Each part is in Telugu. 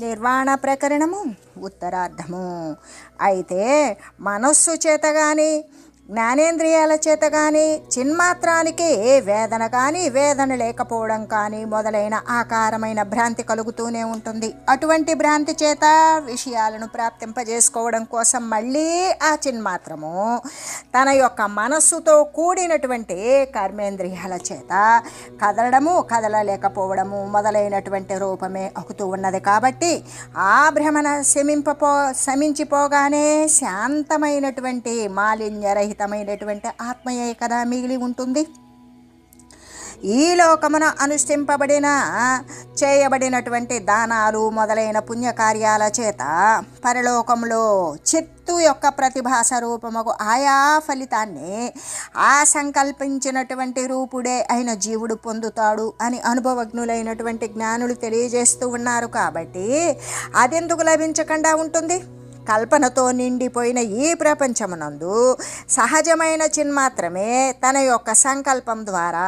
నిర్వాణ ప్రకరణము ఉత్తరార్ధము. అయితే మనస్సు చేత కానీ జ్ఞానేంద్రియాల చేత కానీ చిన్మాత్రానికి వేదన కానీ వేదన లేకపోవడం కానీ మొదలైన ఆకారమైన భ్రాంతి కలుగుతూనే ఉంటుంది. అటువంటి భ్రాంతి చేత విషయాలను ప్రాప్తింపజేసుకోవడం కోసం మళ్ళీ ఆ చిన్మాత్రము తన యొక్క మనస్సుతో కూడినటువంటి కర్మేంద్రియాల చేత కదలడము కదలలేకపోవడము మొదలైనటువంటి రూపమే అవుతూ ఉన్నది. కాబట్టి ఆ భ్రమణ శమింపపో శమించిపోగానే శాంతమైనటువంటి మాలిన్యరహితమైనటువంటి ఆత్మయే కదా మిగిలి ఉంటుంది. ఈ లోకమున అనుష్ఠింపబడిన చేయబడినటువంటి దానాలు మొదలైన పుణ్యకార్యాల చేత పరలోకంలో చిత్తు యొక్క ప్రతిభాస రూపముకు ఆయా ఫలితాన్ని ఆ సంకల్పించినటువంటి రూపుడే అయిన జీవుడు పొందుతాడు అని అనుభవజ్ఞులైనటువంటి జ్ఞానులు తెలియజేస్తూ ఉన్నారు కాబట్టి అదెందుకు లభించకుండా ఉంటుంది? కల్పనతో నిండిపోయిన ఈ ప్రపంచమునందు సహజమైన చిన్మాత్రమే తన యొక్క సంకల్పం ద్వారా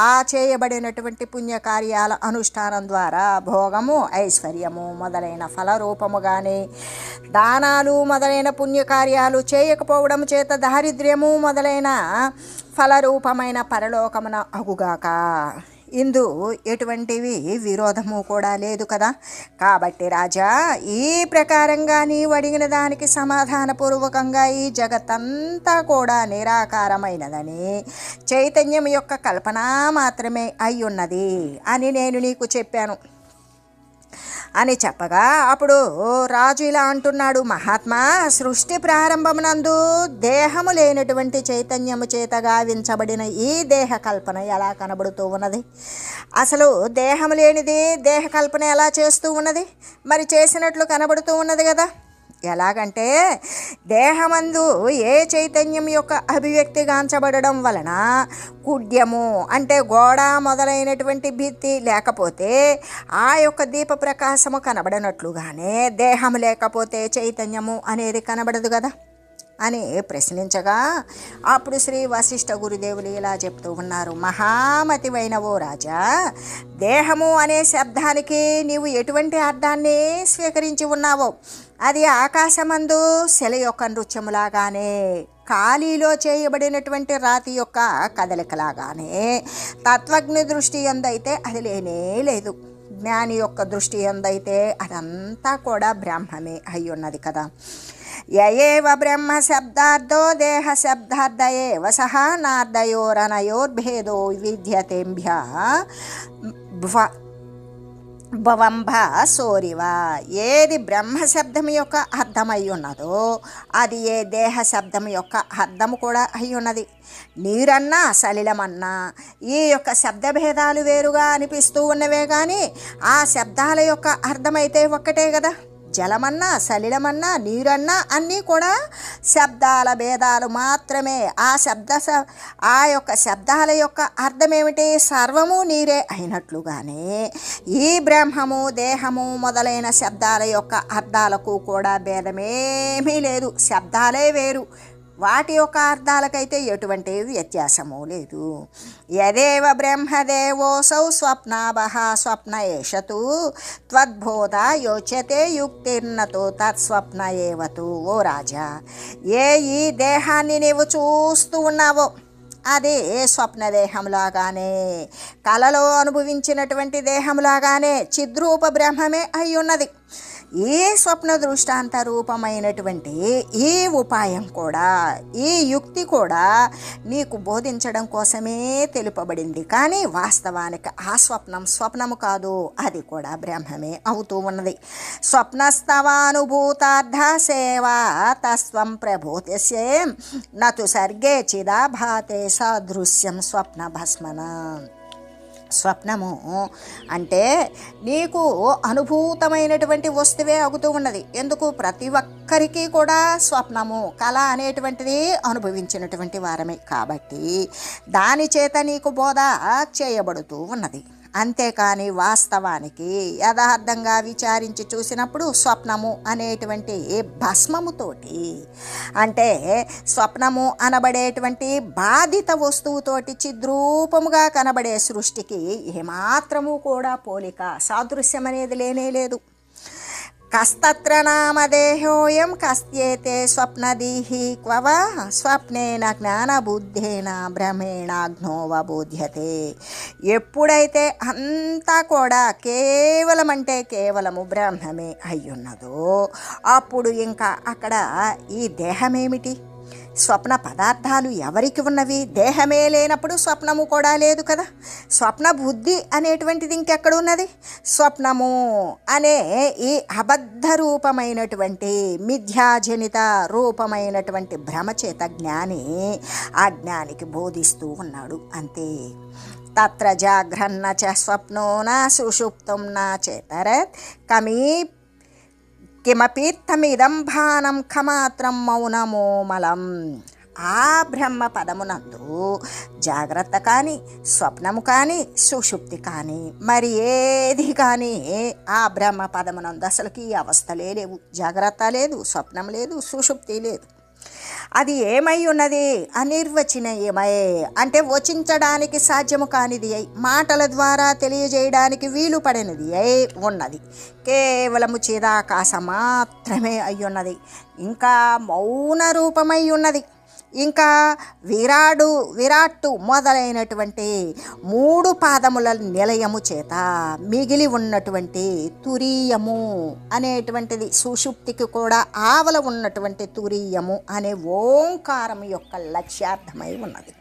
ఆ చేయబడినటువంటి పుణ్యకార్యాల అనుష్ఠానం ద్వారా భోగము ఐశ్వర్యము మొదలైన ఫలరూపము కానీ దానాలు మొదలైన పుణ్యకార్యాలు చేయకపోవడం చేత దారిద్ర్యము మొదలైన ఫలరూపమైన పరలోకమున అగుగాక. ఇందు ఎటువంటివి? విరోధము కూడా లేదు కదా. కాబట్టి రాజా ఈ ప్రకారంగా నీవు అడిగిన దానికి సమాధానపూర్వకంగా ఈ జగత్తంతా కూడా నిరాకారమైనదని చైతన్యం యొక్క కల్పన మాత్రమే అయి ఉన్నది అని నేను నీకు చెప్పాను. అని చెప్పగా అప్పుడు రాజు ఇలా అంటున్నాడు మహాత్మా సృష్టి ప్రారంభమునందు దేహము లేనటువంటి చైతన్యము చేత గావించబడిన ఈ దేహ కల్పన ఎలా కనబడుతూ ఉన్నది? అసలు దేహము లేనిది దేహ కల్పన ఎలా చేస్తూ ఉన్నది? మరి చేసినట్లు కనబడుతూ ఉన్నది కదా. ఎలాగంటే దేహమందు ఏ చైతన్యం యొక్క అభివ్యక్తి గాంచబడడం వలన కుడ్యము అంటే గోడ మొదలైనటువంటి భిత్తి లేకపోతే ఆ యొక్క దీప ప్రకాశము కనబడనట్లుగానే దేహం లేకపోతే చైతన్యము అనేది కనబడదు కదా. అని ప్రశ్నించగా అప్పుడు శ్రీ వశిష్ఠ గురుదేవులు ఇలా చెప్తూ ఉన్నారు. మహామతివైన ఓ రాజా దేహము అనే శబ్దానికి నీవు ఎటువంటి అర్థాన్ని స్వీకరించి ఉన్నావో అది ఆకాశమందు శిల యొక్క నృత్యములాగానే ఖాళీలో చేయబడినటువంటి రాతి యొక్క కదలికలాగానే తత్వజ్ఞ దృష్టి ఎందైతే అది లేనే లేదు. జ్ఞాని యొక్క దృష్టి ఎందైతే అదంతా కూడా బ్రహ్మమే అయి ఉన్నది కదా. యయేవ బ్రహ్మ శబ్దార్థో దేహ శబ్దార్థ ఏవ సహ నార్దయోరనయోర్భేదో విద్యతేభ్య భవంభ సోరివ. ఏది బ్రహ్మ శబ్దం యొక్క అర్థమై ఉన్నదో అది ఏ దేహ శబ్దం యొక్క అర్థము కూడా అయి ఉన్నది నీరన్నా సలిలమన్నా. ఈ యొక్క శబ్దభేదాలు వేరుగా అనిపిస్తూ ఉన్నవే కానీ ఆ శబ్దాల యొక్క అర్థమైతే ఒక్కటే కదా జలమన్నా సలిలమన్నా నీరన్నా అన్నీ కూడా శబ్దాల భేదాలు మాత్రమే. ఆ శబ్ద ఆ యొక్క శబ్దాల యొక్క అర్థం ఏమిటి సర్వము నీరే అయినట్లుగానే ఈ బ్రహ్మము దేహము మొదలైన శబ్దాల యొక్క అర్థాలకు కూడా భేదమేమీ లేదు. శబ్దాలే వేరు. వాటి యొక్క అర్థాలకైతే ఎటువంటి వ్యత్యాసము లేదు. యదేవ బ్రహ్మదేవోసౌ స్వప్నాభ స్వప్న ఏషతు త్వద్బోధ యోచ్యతే యుక్తిర్నతో తత్స్వప్న ఏవతు ఓ రాజా. ఏ ఈ దేహాన్ని నీవు చూస్తూ ఉన్నావో అదే స్వప్న దేహంలాగానే కలలో అనుభవించినటువంటి దేహంలాగానే చిద్రూప బ్రహ్మమే అయ్యున్నది. ఏ ఈ స్వప్న దృష్టాంత రూపమైనటువంటి ఈ ఉపాయం కూడా ఈ యుక్తి కూడా నీకు బోధించడం కోసమే తెలుపబడింది. కానీ వాస్తవానికి ఆ స్వప్నం స్వప్నము కాదు. అది కూడా బ్రహ్మమే అవుతూ ఉన్నది. స్వప్నస్తవానుభూతార్థ సేవా తస్వం ప్రభూతిస్యే నతు సర్గే చిదాభాతే సదృశ్యం స్వప్న భస్మన. స్వప్నము. అంటే నీకు అనుభూతమైనటువంటి వస్తువే అగుతూ ఉన్నది. ఎందుకు? ప్రతి ఒక్కరికి కూడా స్వప్నము కళ అనేటువంటిది అనుభవించినటువంటి వారమే కాబట్టి దాని చేత నీకు బోధ చేయబడుతూ ఉన్నది. అంతేకాని వాస్తవానికి యథార్థంగా విచారించి చూసినప్పుడు స్వప్నము అనేటువంటి భస్మముతోటి అంటే స్వప్నము అనబడేటువంటి బాధిత వస్తువుతోటి చిద్రూపముగా కనబడే సృష్టికి ఏమాత్రము కూడా పోలిక సాదృశ్యం అనేది లేనే లేదు. కస్తత్ర నామదేహోయం కస్త్యేతే స్వప్నదీహి క్వవ స్వప్నేన జ్ఞానబుద్ధేన భ్రమేణాగ్నోవబోధ్యతే ఎప్పుడైతే అంతా కూడా కేవలం అంటే కేవలము బ్రహ్మమే అయ్యున్నదో అప్పుడు ఇంకా అక్కడ ఈ దేహమేమిటి? స్వప్న పదార్థాలు ఎవరికి ఉన్నవి? దేహమే లేనప్పుడు స్వప్నము కూడా లేదు కదా. స్వప్న బుద్ధి అనేటువంటిది ఇంకెక్కడ ఉన్నది? స్వప్నము అనే ఈ అబద్ధ రూపమైనటువంటి మిథ్యాజనిత రూపమైనటువంటి భ్రమచేత జ్ఞాని ఆ జ్ఞానికి బోధిస్తూ ఉన్నాడు. అంతే. తత్ర జాగ్రన్న చ స్వప్నో నా సుషుప్తం నా చేతరత్ కమీ కిమపీర్థమిదం భానం ఖమాత్రం మౌనమోమలం ఆ బ్రహ్మ పదమునందు జాగ్రత్త కానీ స్వప్నము కానీ సుషుప్తి కానీ మరి ఏది కానీ ఆ బ్రహ్మ పదమునందు అసలుకి ఈ అవస్థలే లేవు. జాగ్రత్త లేదు స్వప్నం లేదు సుషుప్తి లేదు. అది ఏమై ఉన్నది? అనిర్వచనీయమై. అంటే వచించడానికి సాధ్యము కానిది అయి మాటల ద్వారా తెలియజేయడానికి వీలు పడినది అయి ఉన్నది. కేవలము చిదాకాశ మాత్రమే అయి ఉన్నది ఇంకా మౌన రూపమై ఉన్నది. ఇంకా విరాడు విరాట్టు మొదలైనటువంటి మూడు పాదముల నిలయము చేత మిగిలి ఉన్నటువంటి తురీయము అనేటువంటిది సుషుప్తికి కూడా ఆవల ఉన్నటువంటి తురీయము అనే ఓంకారం యొక్క లక్ష్యార్థమై ఉన్నది.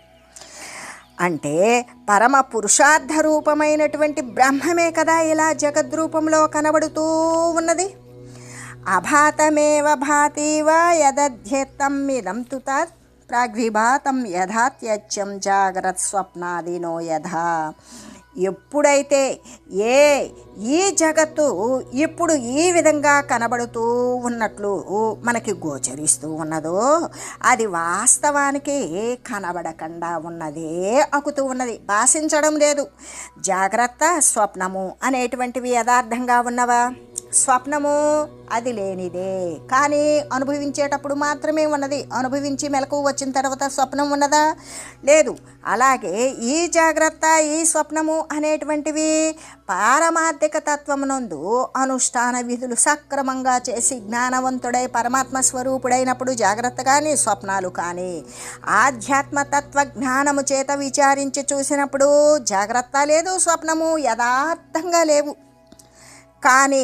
అంటే పరమ పురుషార్థ రూపమైనటువంటి బ్రహ్మమే కదా ఇలా జగద్రూపంలో కనబడుతూ ఉన్నది. అభాతమేవ భాతీవ యదధ్యత్తం ఇదం తు తత్ ప్రాగ్విభాతం యథాత్యత్యం జాగ్రత్త స్వప్నాదినో యథా. ఎప్పుడైతే ఏ ఈ జగత్తు ఇప్పుడు ఈ విధంగా కనబడుతూ ఉన్నట్లు మనకి గోచరిస్తూ ఉన్నదో అది వాస్తవానికి కనబడకుండా ఉన్నదే అకుతూ ఉన్నది. భాషించడం లేదు. జాగ్రత్త స్వప్నము అనేటువంటివి యథార్థంగా ఉన్నవా? స్వప్నము అది లేనిదే. కానీ అనుభవించేటప్పుడు మాత్రమే ఉన్నది. అనుభవించి మెలకు వచ్చిన తర్వాత స్వప్నం ఉన్నదా? లేదు. అలాగే ఈ జాగ్రత్త ఈ స్వప్నము అనేటువంటివి పారమార్థిక తత్వమునందు అనుష్ఠాన విధులు సక్రమంగా చేసి జ్ఞానవంతుడై పరమాత్మ స్వరూపుడైనప్పుడు జాగ్రత్త కానీ స్వప్నాలు కానీ ఆధ్యాత్మతత్వ జ్ఞానము చేత విచారించి చూసినప్పుడు జాగ్రత్త లేదు స్వప్నము యథార్థంగా లేవు. కానీ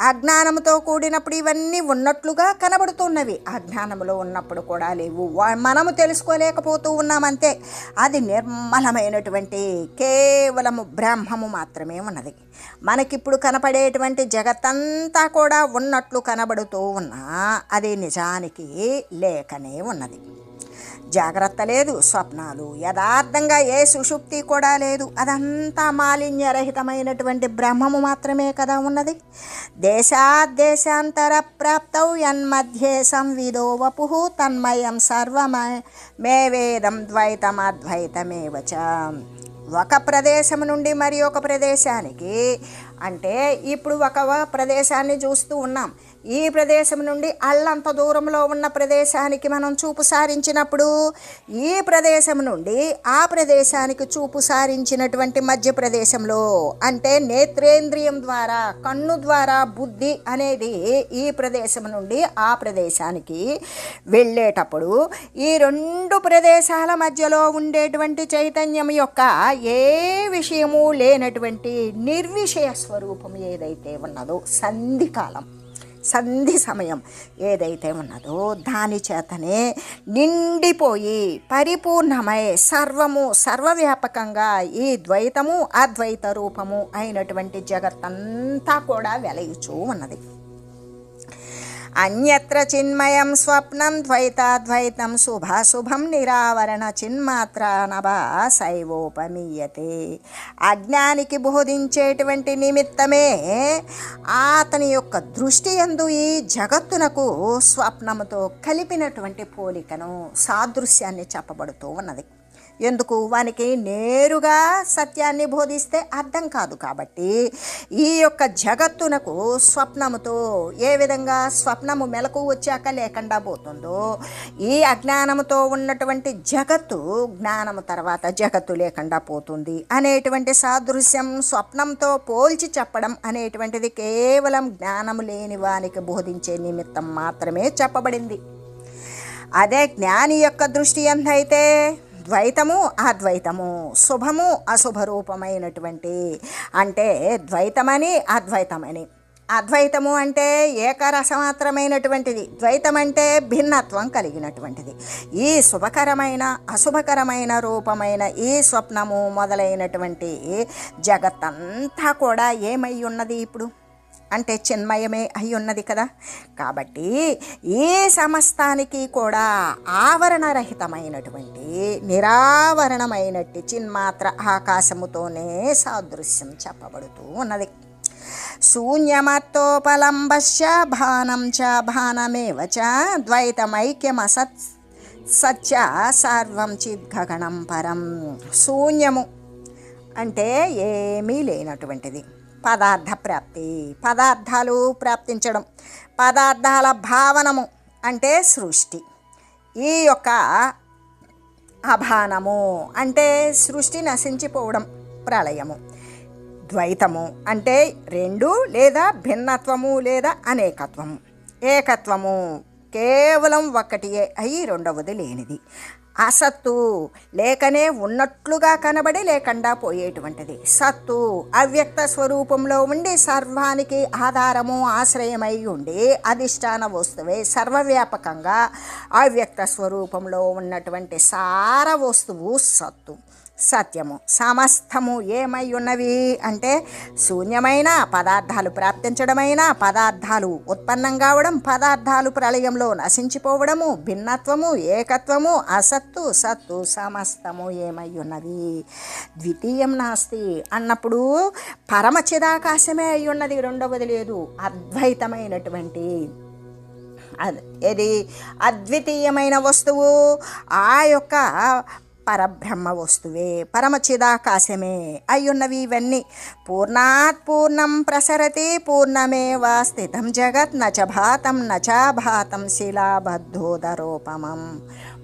అజ్ఞానంతో కూడినప్పుడు ఇవన్నీ ఉన్నట్లుగా కనబడుతున్నవి. అజ్ఞానంలో ఉన్నప్పుడు కూడా లేవు. మనము తెలుసుకోలేకపోతూ ఉన్నామంతే. అది నిర్మలమైనటువంటి కేవలము బ్రహ్మము మాత్రమే ఉన్నది. మనకిప్పుడు కనపడేటువంటి జగత్తంతా కూడా ఉన్నట్లు కనబడుతూ ఉన్నా అది నిజానికి లేకనే ఉన్నది. జాగ్రత్త లేదు స్వప్నాలు యథార్థంగా ఏ సుషుప్తి కూడా లేదు. అదంతా మాలిన్యరహితమైనటువంటి బ్రహ్మము మాత్రమే కదా ఉన్నది. దేశాద్దేశాంతర ప్రాప్తౌ యన్మధ్యే సంవిదో వపు తన్మయం సర్వమ మే వేదం ద్వైతం అద్వైతమేవచ ఒక ప్రదేశం నుండి మరి ఒక ప్రదేశానికి అంటే ఇప్పుడు ఒక ప్రదేశాన్ని చూస్తూ ఉన్నాం. ఈ ప్రదేశం నుండి అల్లంత దూరంలో ఉన్న ప్రదేశానికి మనం చూపు సారించినప్పుడు ఈ ప్రదేశం నుండి ఆ ప్రదేశానికి చూపు సారించినటువంటి మధ్య ప్రదేశంలో అంటే నేత్రేంద్రియం ద్వారా కన్ను ద్వారా బుద్ధి అనేది ఈ ప్రదేశం నుండి ఆ ప్రదేశానికి వెళ్ళేటప్పుడు ఈ రెండు ప్రదేశాల మధ్యలో ఉండేటువంటి చైతన్యం యొక్క ఏ విషయము లేనటువంటి నిర్విషయ స్వరూపం ఏదైతే ఉన్నదో సంధికాలం సంధి సమయం ఏదైతే ఉన్నదో దాని చేతనే నిండిపోయి పరిపూర్ణమై సర్వము సర్వవ్యాపకంగా ఈ ద్వైతము అద్వైత రూపము అయినటువంటి జగత్తంతా కూడా వెలయుచూ ఉన్నది. అన్యత్ర చిన్మయం స్వప్నం ద్వైతాద్వైతం శుభాశుభం నిరావరణ చిన్మాత్ర శైవోపమీయతే అజ్ఞానికి బోధించేటువంటి నిమిత్తమే అతని యొక్క దృష్టి ఎందు ఈ జగత్తునకు స్వప్నముతో కలిపినటువంటి పోలికను సాదృశ్యాన్ని చెప్పబడుతూ ఉన్నది. ఎందుకు? వానికి నేరుగా సత్యాన్ని బోధిస్తే అర్థం కాదు కాబట్టి ఈ యొక్క జగత్తునకు స్వప్నముతో ఏ విధంగా స్వప్నము మెలకు వచ్చాక లేకుండా పోతుందో ఈ అజ్ఞానముతో ఉన్నటువంటి జగత్తు జ్ఞానము తర్వాత జగత్తు లేకుండా పోతుంది అనేటువంటి సాదృశ్యం స్వప్నంతో పోల్చి చెప్పడం అనేటువంటిది కేవలం జ్ఞానము లేని వానికి బోధించే నిమిత్తం మాత్రమే చెప్పబడింది. అదే జ్ఞాని యొక్క దృష్టి ఎంతైతే ద్వైతము అద్వైతము. శుభము అశుభ రూపమైనటువంటి అంటే ద్వైతమని అద్వైతమని. అద్వైతము అంటే ఏకరసమాత్రమైనటువంటిది. ద్వైతం అంటే భిన్నత్వం కలిగినటువంటిది. ఈ శుభకరమైన అశుభకరమైన రూపమైన ఈ స్వప్నము మొదలైనటువంటి జగత్తంతా కూడా ఏమై ఉన్నది ఇప్పుడు? అంటే చిన్మయమే అయి ఉన్నది కదా. కాబట్టి ఈ సమస్తానికి కూడా ఆవరణరహితమైనటువంటి నిరావరణమైనట్టు చిన్మాత్ర ఆకాశముతోనే సాదృశ్యం చెప్పబడుతూ ఉన్నది. శూన్యమత్తోపలంబశ్చ భానం చ భానమేవ చ ద్వైతమైక్యమసత్ సత్య సర్వం చిద్గగణం పరం. శూన్యము అంటే ఏమీ లేనటువంటిది. పదార్థ ప్రాప్తి పదార్థాలు ప్రాప్తించడం పదార్థాల భావనము అంటే సృష్టి. ఈ యొక్క అభానము అంటే సృష్టి నశించిపోవడం ప్రళయము. ద్వైతము అంటే రెండు లేదా భిన్నత్వము లేదా అనేకత్వము. ఏకత్వము కేవలం ఒక్కటియే అయి రెండవది లేనిది. అసత్తు లేకనే ఉన్నట్లుగా కనబడి లేకుండా పోయేటువంటిది. సత్తు అవ్యక్త స్వరూపంలో ఉండి సర్వానికి ఆధారము ఆశ్రయమై ఉండి అధిష్టాన వస్తువే సర్వవ్యాపకంగా అవ్యక్త స్వరూపంలో ఉన్నటువంటి సార వస్తువు సత్తు. సత్యము. సమస్తము ఏమై ఉన్నవి అంటే శూన్యమైన పదార్థాలు ప్రాప్తించడమైన పదార్థాలు ఉత్పన్నం కావడం పదార్థాలు ప్రళయంలో నశించిపోవడము భిన్నత్వము ఏకత్వము అసత్తు సత్తు సమస్తము ఏమై ఉన్నవి ద్వితీయం నాస్తి. అన్నప్పుడు పరమ చిదాకాశమే అయి ఉన్నది రెండవది లేదు. అద్వైతమైనటువంటి అది ఏది? అద్వితీయమైన వస్తువు. ఆ యొక్క పరబ్రహ్మ వస్తువే పరమచిదాకాశమే అయ్యున్నవి ఇవన్నీ పూర్ణాత్ పూర్ణం ప్రసరతి పూర్ణమేవ స్థితం జగత్ నచ భాతం నచాభాతం శిలాబద్ధోదరోపమం.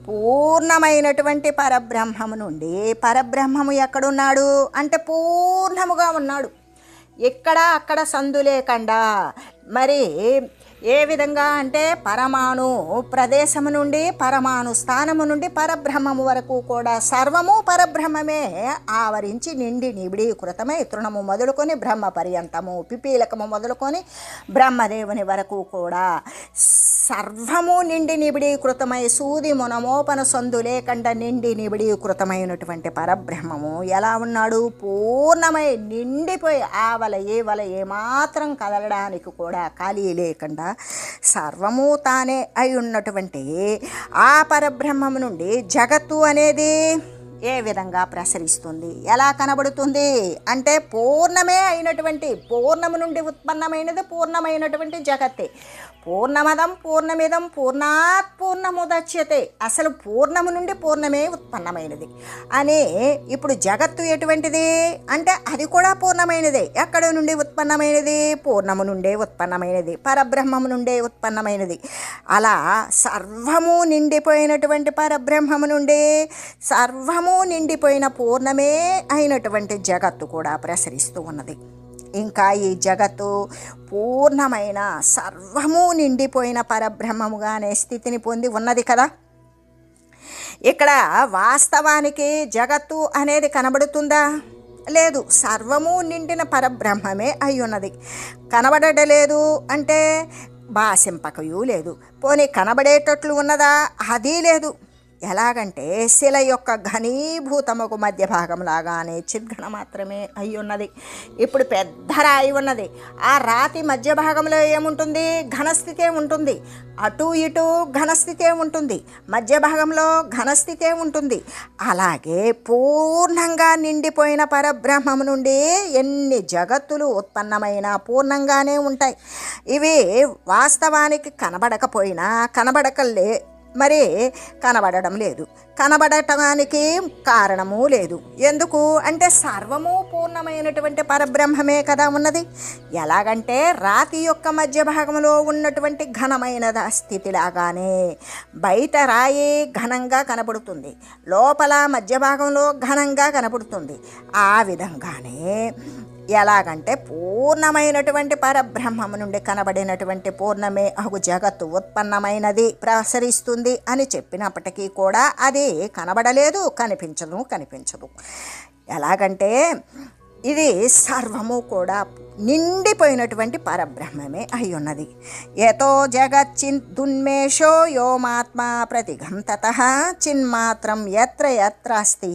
పూర్ణమైనటువంటి పరబ్రహ్మము నుండి పరబ్రహ్మము ఎక్కడున్నాడు? అంటే పూర్ణముగా ఉన్నాడు. ఎక్కడ అక్కడ సందు లేకుండా. మరి ఏ విధంగా అంటే పరమాణు ప్రదేశము నుండి పరమాణు స్థానము నుండి పరబ్రహ్మము వరకు కూడా సర్వము పరబ్రహ్మమే ఆవరించి నిండి నిబిడీకృతమై తృణము మొదలుకొని బ్రహ్మ పర్యంతము పిపీలకము మొదలుకొని బ్రహ్మదేవుని వరకు కూడా సర్వము నిండి నిబిడీకృతమై సూది మునమోపన సందు లేకుండా నిండి నిబిడీకృతమైనటువంటి పరబ్రహ్మము ఎలా ఉన్నాడు? పూర్ణమై నిండిపోయి ఆవల ఏవల ఏమాత్రం కదలడానికి కూడా ఖాళీ లేకుండా సర్వము తానే అయి ఉన్నటువంటి ఆ పరబ్రహ్మము నుండి జగత్తు అనేది ఏ విధంగా ప్రసరిస్తుంది? ఎలా కనబడుతుంది? అంటే పూర్ణమే అయినటువంటి పూర్ణము నుండి ఉత్పన్నమైనది పూర్ణమైనటువంటి జగత్తే. పూర్ణమదం పూర్ణమిదం పూర్ణాత్ పూర్ణముదచ్యతే. అసలు పూర్ణము నుండి పూర్ణమే ఉత్పన్నమైనది. అనే ఇప్పుడు జగత్తు ఎటువంటిది? అంటే అది కూడా పూర్ణమైనదే. ఎక్కడ నుండి ఉత్పన్నమైనది? పూర్ణము నుండే ఉత్పన్నమైనది. పరబ్రహ్మము నుండే ఉత్పన్నమైనది. అలా సర్వము నిండిపోయినటువంటి పరబ్రహ్మము నుండి సర్వము నిండిపోయిన పూర్ణమే అయినటువంటి జగత్తు కూడా ప్రసరిస్తూ ఉన్నది. ఇంకా ఈ జగత్తు పూర్ణమైన సర్వము నిండిపోయిన పరబ్రహ్మముగానే స్థితిని పొంది ఉన్నది కదా. ఇక్కడ వాస్తవానికి జగత్తు అనేది కనబడుతుందా? లేదు సర్వము నిండిన పరబ్రహ్మమే అయి ఉన్నది కనబడలేదు అంటే భాషింపకయూ లేదు. పోనీ కనబడేటట్లు ఉన్నదా? అది లేదు. ఎలాగంటే శిల యొక్క ఘనీభూతముకు మధ్య భాగం లాగానే చిద్ఘన మాత్రమే అయి ఉన్నది. ఇప్పుడు పెద్ద రాయి ఉన్నది. ఆ రాతి మధ్య భాగంలో ఏముంటుంది? ఘనస్థితే ఉంటుంది. అటు ఇటు ఘనస్థితే ఉంటుంది. మధ్య భాగంలో ఘనస్థితే ఉంటుంది. అలాగే పూర్ణంగా నిండిపోయిన పరబ్రహ్మము నుండి ఎన్ని జగత్తులు ఉత్పన్నమైన పూర్ణంగానే ఉంటాయి. ఇవి వాస్తవానికి కనబడకపోయినా కనబడకలే మరి కనబడడం లేదు. కనబడటానికి కారణము లేదు. ఎందుకు? అంటే సర్వము పూర్ణమైనటువంటి పరబ్రహ్మమే కదా ఉన్నది. ఎలాగంటే రాతి యొక్క మధ్య భాగంలో ఉన్నటువంటి ఘనమైన స్థితిలాగానే బయట రాయి ఘనంగా కనబడుతుంది. లోపల మధ్య భాగంలో ఘనంగా కనబడుతుంది. ఆ విధంగానే ఎలాగంటే పూర్ణమైనటువంటి పరబ్రహ్మము నుండి కనబడినటువంటి పూర్ణమే అగు జగత్తు ఉత్పన్నమైనది ప్రసరిస్తుంది అని చెప్పినప్పటికీ కూడా అది కనబడలేదు కనిపించదు కనిపించదు. ఎలాగంటే ఇది సర్వము కూడా నిండిపోయినటువంటి పరబ్రహ్మమే అయి ఉన్నది ఏతో జగచ్చిన్దున్మేషో యోమాత్మా ప్రతిఘం తత చిన్మాత్రం ఎత్ర ఎత్ర అస్తి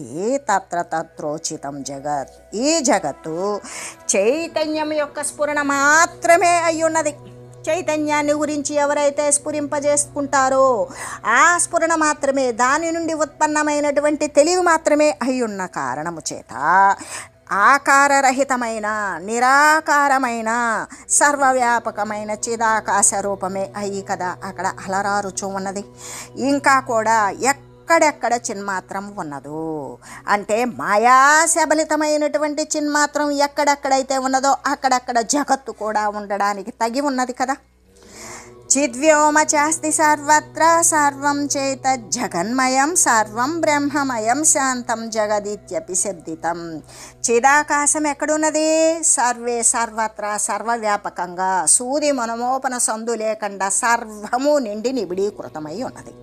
తత్ర తత్రోచితం జగత్. ఈ జగత్తు చైతన్యం యొక్క స్ఫురణ మాత్రమే అయి ఉన్నది చైతన్యాన్ని గురించి ఎవరైతే స్ఫురింపజేసుకుంటారో ఆ స్ఫురణ మాత్రమే దాని నుండి ఉత్పన్నమైనటువంటి తెలివి మాత్రమే అయి ఉన్న కారణము చేత ఆకారరహితమైన నిరాకారమైన సర్వవ్యాపకమైన చిదాకాశ రూపమే అయ్యి కదా అక్కడ అలరారుచు ఉన్నది. ఇంకా కూడా ఎక్కడెక్కడ చిన్మాత్రం ఉన్నదో అంటే మాయాశబలితమైనటువంటి చిన్మాత్రం ఎక్కడెక్కడైతే ఉన్నదో అక్కడక్కడ జగత్తు కూడా ఉండడానికి తగి ఉన్నది కదా. చిద్వ్యోమచాస్తి సర్వత్ర సర్వం చేత జగన్మయం సర్వం బ్రహ్మమయం శాంతం జగదిత్యపి శబ్దితం చిదాకాశం ఎక్కడున్నది? సర్వే సర్వత్ర సర్వవ్యాపకంగా సూది మనమోపన సందు లేకుండా సర్వము నిండి నిబిడీకృతమై ఉన్నది.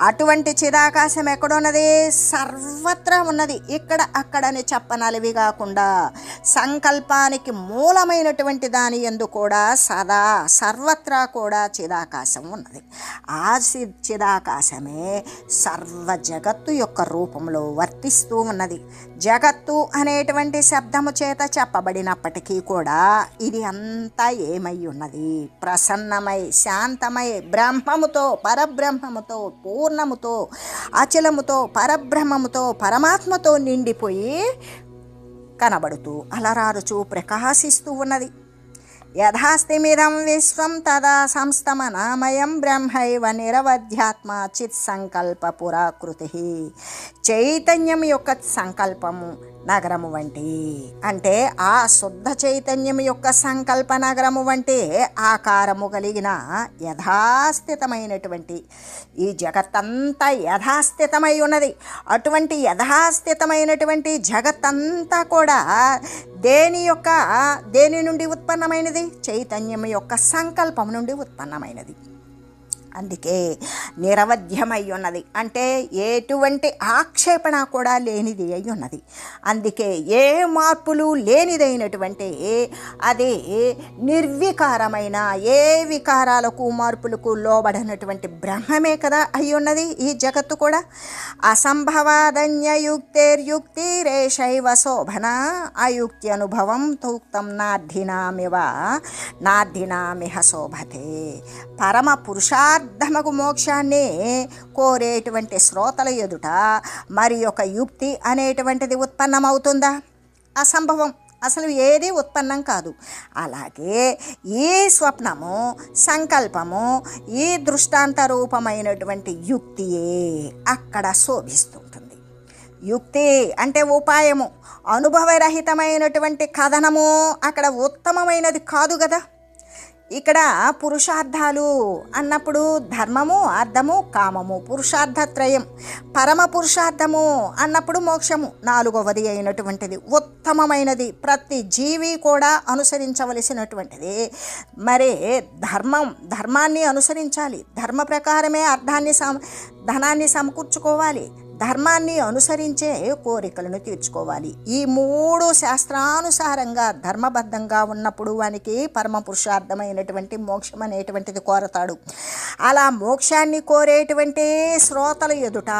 అటువంటి చిదాకాశం ఎక్కడున్నది? సర్వత్రా ఉన్నది. ఇక్కడ అక్కడని చెప్పనలివి కాకుండా సంకల్పానికి మూలమైనటువంటి దాని ఎందు కూడా సదా సర్వత్రా కూడా చిదాకాశం ఉన్నది. ఆ చి- చిదాకాశమే సర్వ జగత్తు యొక్క రూపంలో వర్తిస్తూ ఉన్నది. జగత్తు అనేటువంటి శబ్దము చేత చెప్పబడినప్పటికీ కూడా ఇది అంతా ఏమై ఉన్నది? ప్రసన్నమై శాంతమై బ్రహ్మముతో పరబ్రహ్మముతో పూర్ణముతో అచలముతో పరబ్రహ్మముతో పరమాత్మతో నిండిపోయి కనబడుతూ అలరారుచూ ప్రకాశిస్తూ ఉన్నది. యథాస్థిమిదం విశ్వం తదా సంస్తమనామయం బ్రహ్మైవ నిరవధ్యాత్మ చిత్ సంకల్ప పురాకృతి. చైతన్యం యొక్క సంకల్పము. నగరము వంటి. అంటే ఆ శుద్ధ చైతన్యం యొక్క సంకల్ప నగరము వంటి ఆకారము కలిగిన యథాస్థితమైనటువంటి ఈ జగత్తంతా యథాస్థితమై ఉన్నది. అటువంటి యథాస్థితమైనటువంటి జగత్తంతా కూడా దేని యొక్క దేని నుండి ఉత్పన్నమైనది? చైతన్యం యొక్క సంకల్పం నుండి ఉత్పన్నమైనది. అందుకే నిరవధ్యమై ఉన్నది అంటే ఎటువంటి ఆక్షేపణ కూడా లేనిది అయి ఉన్నది అందుకే ఏ మార్పులు లేనిదైనటువంటి అది నిర్వికారమైన ఏ వికారాలకు మార్పులకు లోబడినటువంటి బ్రహ్మమే కదా అయి ఉన్నది ఈ జగత్తు కూడా. అసంభవాదన్యయుక్తేర్యుక్తిరేషైవ శోభన అయుక్తి అనుభవం తూక్తం నార్థినామివ నార్థినామిహ శోభతే. పరమ పురుషార్థమకు మోక్షాన్ని కోరేటువంటి శ్రోతల ఎదుట మరి ఒక యుక్తి అనేటువంటిది ఉత్పన్నమవుతుందా? అసంభవం. అసలు ఏది ఉత్పన్నం కాదు. అలాగే ఈ స్వప్నము సంకల్పము ఈ దృష్టాంత రూపమైనటువంటి యుక్తియే అక్కడ శోభిస్తుంటుంది. యుక్తి అంటే ఉపాయము. అనుభవరహితమైనటువంటి కథనము అక్కడ ఉత్తమమైనది కాదు కదా ఇక్కడ పురుషార్థాలు అన్నప్పుడు ధర్మము అర్థము కామము పురుషార్థత్రయం పరమ పురుషార్థము అన్నప్పుడు మోక్షము. నాలుగవది అయినటువంటిది ఉత్తమమైనది. ప్రతి జీవి కూడా అనుసరించవలసినటువంటిది. మరి ధర్మం ధర్మాన్ని అనుసరించాలి. ధర్మ ప్రకారమే అర్థాన్ని సమ ధనాన్ని సమకూర్చుకోవాలి. ధర్మాన్ని అనుసరించే కోరికలను తీర్చుకోవాలి. ఈ మూడు శాస్త్రానుసారంగా ధర్మబద్ధంగా ఉన్నప్పుడు వానికి పరమ పురుషార్థమైనటువంటి మోక్షం అనేటువంటిది కోరతాడు. అలా మోక్షాన్ని కోరేటువంటి శ్రోతల ఎదుట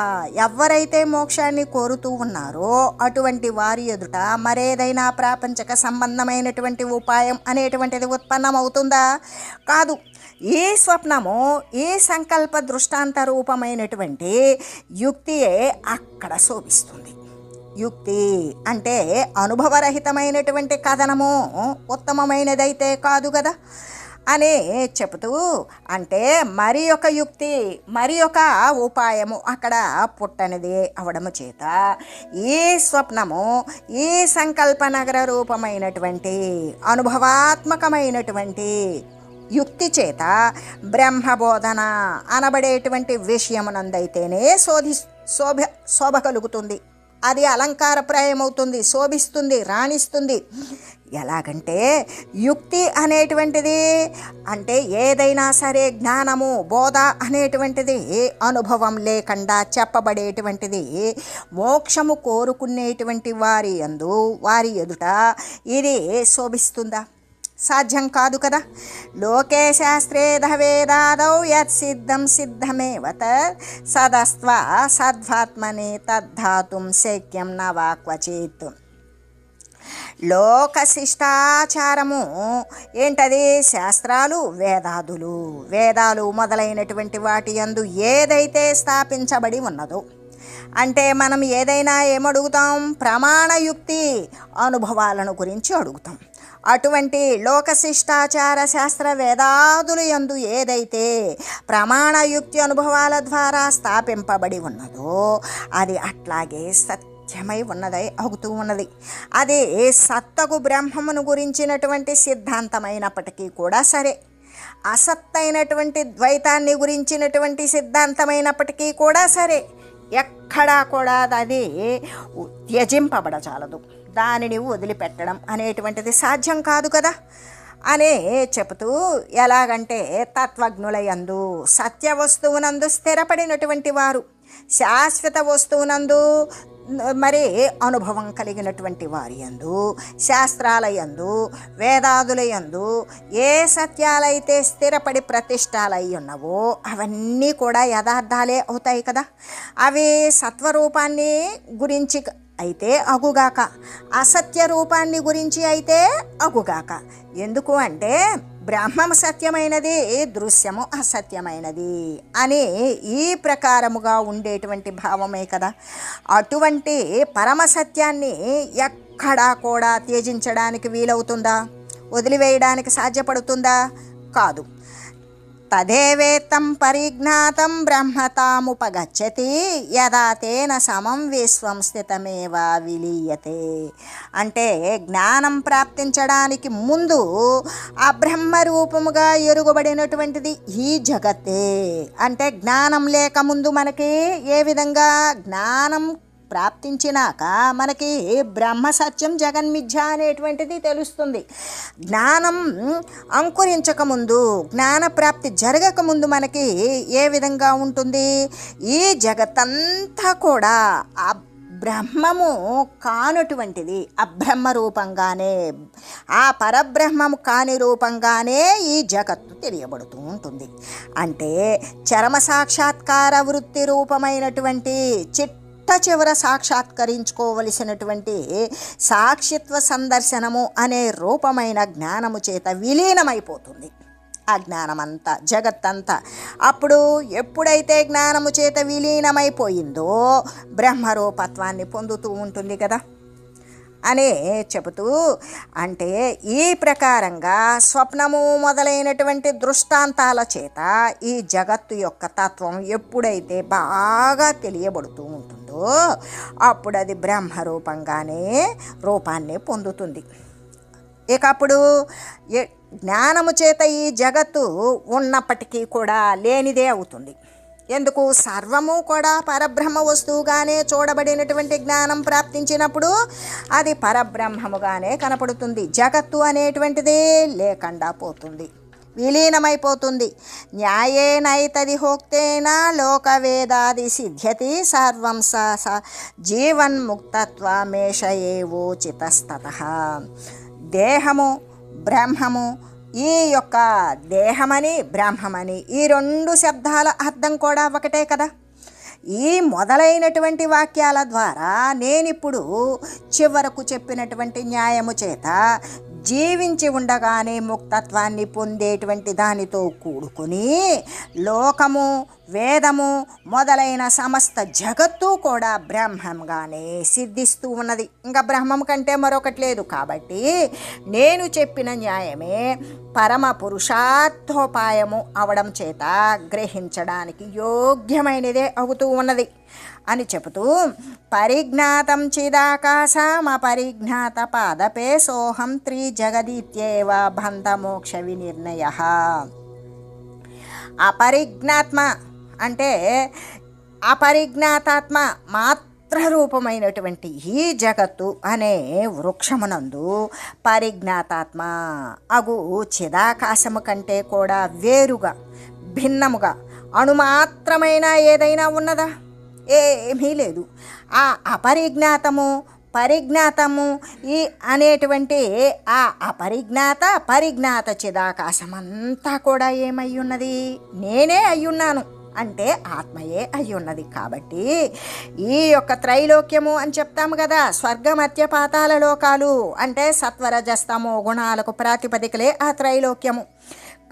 ఎవరైతే మోక్షాన్ని కోరుతూ ఉన్నారో అటువంటి వారి ఎదుట మరేదైనా ప్రాపంచక సంబంధమైనటువంటి ఉపాయం అనేటువంటిది ఉత్పన్నమవుతుందా? కాదు. ఈ స్వప్నము ఈ సంకల్ప దృష్టాంత రూపమైనటువంటి యుక్తియే అక్కడ శోభిస్తుంది. యుక్తి అంటే అనుభవరహితమైనటువంటి కథనము ఉత్తమమైనదైతే కాదు కదా అని చెబుతూ అంటే మరి ఒక యుక్తి మరి ఒక ఉపాయము అక్కడ పుట్టనిది అవడము చేత ఈ స్వప్నము ఈ సంకల్ప నగర రూపమైనటువంటి అనుభవాత్మకమైనటువంటి యుక్తి చేత బ్రహ్మబోధన అనబడేటువంటి విషయమునందైతేనే శోధి శోభ శోభ కలుగుతుంది. అది అలంకారప్రాయమవుతుంది శోభిస్తుంది రాణిస్తుంది. ఎలాగంటే యుక్తి అనేటువంటిది అంటే ఏదైనా సరే జ్ఞానము బోధ అనేటువంటిది అనుభవం లేకుండా చెప్పబడేటువంటిది మోక్షము కోరుకునేటువంటి వారి అందు వారి ఎదుట ఇది శోభిస్తుందా? సాధ్యం కాదు కదా. లోకే శాస్త్రేధ వేదాదౌ యత్ సిద్ధం సిద్ధమేవ సదస్వ సద్వాత్మని తద్ధాతుం శక్యం నవా క్వచిత్ లోకశిష్టాచారము ఏంటది? శాస్త్రాలు వేదాదులు. వేదాలు మొదలైనటువంటి వాటి యందు ఏదైతే స్థాపించబడి ఉన్నదో అంటే మనం ఏదైనా ఏమడుగుతాం? ప్రమాణయుక్తి అనుభవాలను గురించి అడుగుతాం. అటువంటి లోకశిష్టాచార శాస్త్ర వేదాదులు యందు ఏదైతే ప్రమాణయుక్తి అనుభవాల ద్వారా స్థాపింపబడి ఉన్నదో అది అట్లాగే సత్యమై ఉన్నదై అవుతూ ఉన్నది. అది సత్తకు బ్రహ్మమును గురించినటువంటి సిద్ధాంతమైనప్పటికీ కూడా సరే. అసత్తైనటువంటి ద్వైతాన్ని గురించినటువంటి సిద్ధాంతమైనప్పటికీ కూడా సరే. ఎక్కడా కూడా అది త్యజింపబడచాలదు. దానిని వదిలిపెట్టడం అనేటువంటిది సాధ్యం కాదు కదా? అనే చెబుతూ ఎలాగంటే తత్వజ్ఞులయందు సత్య వస్తువునందు స్థిరపడినటువంటి వారు శాశ్వత వస్తువునందు మరి అనుభవం కలిగినటువంటి వారి యందు శాస్త్రాలయందు వేదాదులయందు వేదాదుల యందు ఏ సత్యాలైతే స్థిరపడి ప్రతిష్టాలై ఉన్నవో అవన్నీ కూడా యథార్థాలే అవుతాయి కదా? అవి సత్వరూపాన్ని గురించి అయితే అగుగాక. అసత్య రూపాన్ని గురించి అయితే అగుగాక. ఎందుకు అంటే బ్రహ్మం సత్యమైనది దృశ్యము అసత్యమైనది అని ఈ ప్రకారముగా ఉండేటువంటి భావమే కదా. అటువంటి పరమసత్యాన్ని ఎక్కడా కూడా త్యజించడానికి వీలవుతుందా? వదిలివేయడానికి సాధ్యపడుతుందా? కాదు. తదేవేత్తం పరిజ్ఞాతం బ్రహ్మతాముపగచ్చతి యదా తేన సమం విశ్వం స్థితమేవ విలీయతే. అంటే జ్ఞానం ప్రాప్తించడానికి ముందు ఆ బ్రహ్మ రూపముగా ఎరుగబడినటువంటిది ఈ జగత్తే. అంటే జ్ఞానం లేక ముందు మనకి ఏ విధంగా జ్ఞానం ప్రాప్తించినాక మనకి బ్రహ్మ సత్యం జగన్మిథ్య అనేటువంటిది తెలుస్తుంది. జ్ఞానం అంకురించకముందు జ్ఞాన ప్రాప్తి జరగకముందు మనకి ఏ విధంగా ఉంటుంది? ఈ జగత్తంతా కూడా బ్రహ్మము కానటువంటిది అబ్రహ్మ రూపంగానే ఆ పరబ్రహ్మము కాని రూపంగానే ఈ జగత్తు తెలియబడుతూ ఉంటుంది. అంటే చరమ సాక్షాత్కార వృత్తి రూపమైనటువంటి చిట్ చిట్ట చివర సాక్షాత్కరించుకోవలసినటువంటి సాక్షిత్వ సందర్శనము అనే రూపమైన జ్ఞానము చేత విలీనమైపోతుంది. ఆ జ్ఞానమంతా జగత్తంతా. అప్పుడు ఎప్పుడైతే జ్ఞానము చేత విలీనమైపోయిందో బ్రహ్మరూపత్వాన్ని పొందుతూ ఉంటుంది కదా. అనే చెబుతూ అంటే ఈ ప్రకారంగా స్వప్నము మొదలైనటువంటి దృష్టాంతాల చేత ఈ జగత్తు యొక్క తత్వం ఎప్పుడైతే బాగా తెలియబడుతూ ఉంటుంది. అప్పుడు అది బ్రహ్మరూపంగానే రూపాన్ని పొందుతుంది. ఇక అప్పుడు ఏ- జ్ఞానము చేత ఈ జగత్తు ఉన్నప్పటికీ కూడా లేనిదే అవుతుంది. ఎందుకు? సర్వము కూడా పరబ్రహ్మ వస్తువుగానే చూడబడినటువంటి జ్ఞానం ప్రాప్తించినప్పుడు అది పరబ్రహ్మముగానే కనపడుతుంది. జగత్తు అనేటువంటిదే లేకుండా పోతుంది. విలీనమైపోతుంది. న్యాయేనైతది హోక్తేన లోకవేదాది సిద్ధ్యతి సర్వం స జీవన్ముక్తత్వమేష ఏవోచితస్తత దేహము బ్రహ్మము ఈ యొక్క దేహమని బ్రహ్మమని ఈ రెండు శబ్దాల అర్థం కూడా ఒకటే కదా. ఈ మొదలైనటువంటి వాక్యాల ద్వారా నేనిప్పుడు చివరకు చెప్పినటువంటి న్యాయము చేత జీవించి ఉండగానే ముక్తత్వాన్ని పొందేటువంటి దానితో కూడుకుని లోకము వేదము మొదలైన సమస్త జగత్తు కూడా బ్రహ్మంగానే సిద్ధిస్తూ ఉన్నది. ఇంకా బ్రహ్మం కంటే మరొకటి లేదు కాబట్టి నేను చెప్పిన న్యాయమే పరమ పురుషార్థోపాయము అవడం చేత గ్రహించడానికి యోగ్యమైనదే అవుతూ ఉన్నది. అని చెబుతూ పరిజ్ఞాతం చిదాకాశమ పరిజ్ఞాత పాదపే సోహం త్రిజగదిత్యేవ బంధమోక్ష వినిర్ణయ. అపరిజ్ఞాత్మ అంటే అపరిజ్ఞాతాత్మ మాత్ర రూపమైనటువంటి ఈ జగత్తు అనే వృక్షమునందు పరిజ్ఞాతాత్మ. అగు చిదాకాశము కంటే కూడా వేరుగా భిన్నముగా అణుమాత్రమైన ఏదైనా ఉన్నదా? ఏమీ లేదు. ఆ అపరిజ్ఞాతము పరిజ్ఞాతము ఈ అనేటువంటి ఆ అపరిజ్ఞాత పరిజ్ఞాత చిదాకాశమంతా కూడా ఏమై ఉన్నది? నేనే అయ్యున్నాను. అంటే ఆత్మయే అయి ఉన్నది కాబట్టి ఈ యొక్క త్రైలోక్యము అని చెప్తాము కదా స్వర్గమత్య పాతాల లోకాలు అంటే సత్వరజస్తమో గుణాలకు ప్రాతిపదికలే ఆ త్రైలోక్యము.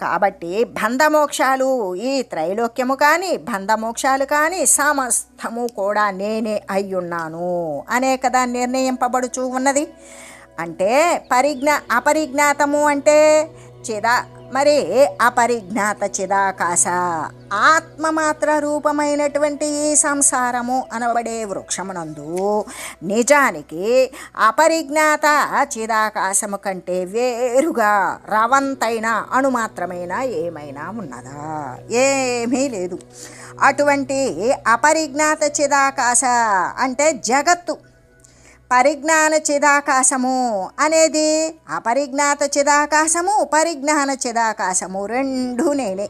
కాబట్టి బంధమోక్షాలు ఈ త్రైలోక్యము కానీ బంధమోక్షాలు కానీ సమస్తము కూడా నేనే అయ్యున్నాను. అనే కదా నిర్ణయింపబడుచూ ఉన్నది. అంటే పరిజ్ఞా అపరిజ్ఞాతము అంటే చిదా మరి అపరిజ్ఞాత చిదాకాశ. ఆత్మమాత్ర రూపమైనటువంటి ఈ సంసారము అనబడే వృక్షమునందు నిజానికి అపరిజ్ఞాత చిదాకాశము కంటే వేరుగా రవంతైన అణుమాత్రమైన ఏమైనా ఉన్నదా? ఏమీ లేదు. అటువంటి అపరిజ్ఞాత చిదాకాశ అంటే జగత్తు. పరిజ్ఞాన చిదాకాశము అనేది అపరిజ్ఞాత చిదాకాశము పరిజ్ఞాన చిదాకాశము రెండు నేనే.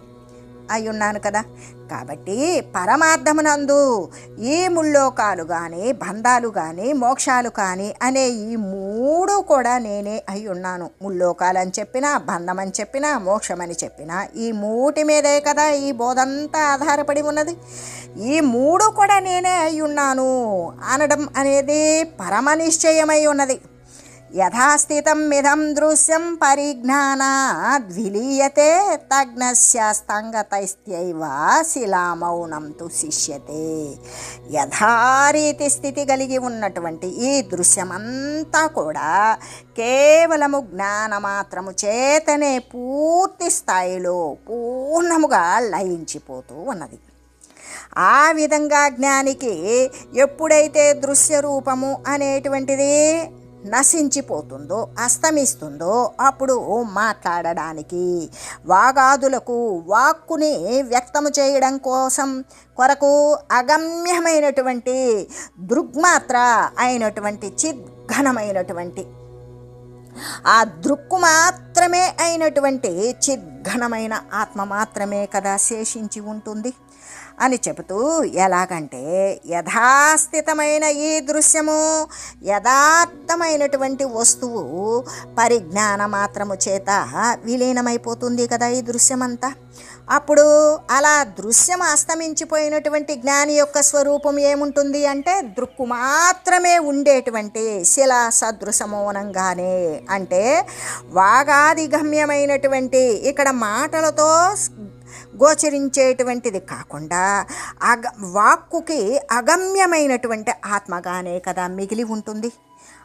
అయి ఉన్నాను కదా. కాబట్టి పరమార్థమునందు ఈ ముల్లోకాలు కానీ బంధాలు కానీ మోక్షాలు కానీ అనే ఈ మూడు కూడా నేనే అయి ఉన్నాను. ముల్లోకాలు అని చెప్పినా బంధం అని చెప్పినా మోక్షమని చెప్పినా ఈ మూటి మీదే కదా ఈ బోధంతా ఆధారపడి ఉన్నది. ఈ మూడు కూడా నేనే అయి ఉన్నాను అనడం అనేది పరమ నిశ్చయమై ఉన్నది. యథాస్థితమిదం దృశ్యం పరిజ్ఞానాద్విలీయతే తగ్నస్యాస్తంగతైస్త్యైవ శిలామౌనం తు శిష్యతే. యథారీతి స్థితి కలిగి ఉన్నటువంటి ఈ దృశ్యమంతా కూడా కేవలము జ్ఞానమాత్రము చేతనే పూర్తి స్థాయిలో పూర్ణముగా లయించిపోతూ ఉన్నది. ఆ విధంగా జ్ఞానికి ఎప్పుడైతే దృశ్య రూపము అనేటువంటిది నశించిపోతుందో అస్తమిస్తుందో అప్పుడు మాట్లాడడానికి వాగాదులకు వాక్కుని వ్యక్తము చేయడం కోసం కొరకు అగమ్యమైనటువంటి దృగ్మాత్ర అయినటువంటి చిద్ఘనమైనటువంటి ఆ దృక్కు మాత్రమే అయినటువంటి చిద్ఘనమైన ఆత్మ మాత్రమే కదా శేషించి ఉంటుంది. అని చెబుతూ ఎలాగంటే యథాస్థితమైన ఈ దృశ్యము యథార్థమైనటువంటి వస్తువు పరిజ్ఞాన మాత్రము చేత విలీనమైపోతుంది కదా ఈ దృశ్యమంతా. అప్పుడు అలా దృశ్యం అస్తమించిపోయినటువంటి జ్ఞాని యొక్క స్వరూపం ఏముంటుంది అంటే దృక్కు మాత్రమే ఉండేటువంటి శిలా సదృశమౌనంగానే అంటే వాగాదిగమ్యమైనటువంటి ఇక్కడ మాటలతో గోచరించేటువంటిది కాకుండా అగ వాక్కుకి అగమ్యమైనటువంటి ఆత్మగానే కదా మిగిలి ఉంటుంది.